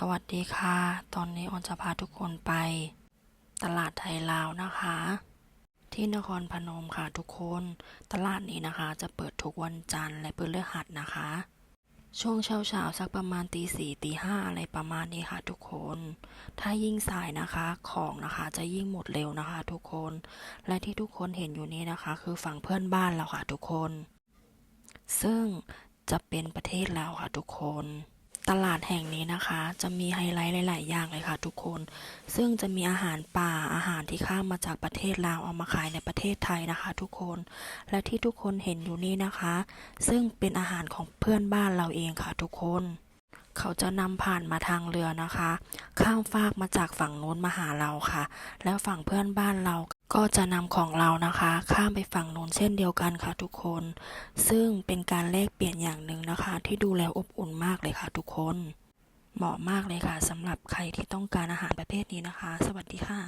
สวัสดีค่ะ ตอนนี้ออนจะพาทุกคนไป ตลาดไทยลาวนะคะ ที่นครพนมค่ะทุกคน ตลาดนี้นะคะ จะเปิดทุกวันจันทร์และพฤหัสนะคะ ช่วงเช้าเช้าๆสักประมาณตีสี่ตีห้าอะไรประมาณนี้ค่ะทุกคน ถ้ายิ่งสายนะคะของนะคะจะยิ่งหมดเร็วนะคะ ทุกคน และที่ทุกคนเห็นอยู่นี้นะคะ คือฝั่งเพื่อนบ้านเราค่ะทุกคน ซึ่งจะเป็นประเทศลาวค่ะทุกคน ตลาดแห่งนี้นะคะ จะมีไฮไลท์หลาย ๆ อย่างเลยค่ะทุกคน ซึ่งจะมีอาหารป่าอาหารที่ข้ามมาจากประเทศลาวเอามาขายในประเทศไทยนะคะ ทุกคน และที่ทุกคนเห็นอยู่นี่นะคะ ซึ่งเป็นอาหารของเพื่อนบ้านเราเองค่ะทุกคน เขาจะนำผ่านมาทางเรือนะคะ ข้ามฟากมาจากฝั่งโน้นมาหาเราค่ะ แล้วฝั่งเพื่อนบ้านเราก็จะนำของเรานะคะ ข้ามไปฝั่งโน้นเช่นเดียวกันค่ะทุกคน ซึ่งเป็นการแลกเปลี่ยนอย่างหนึ่งนะคะ ที่ดูแล้วอบอุ่นมากเลยค่ะทุกคน เหมาะมากเลยค่ะสำหรับใครที่ต้องการอาหารประเภทนี้นะคะ สวัสดีค่ะ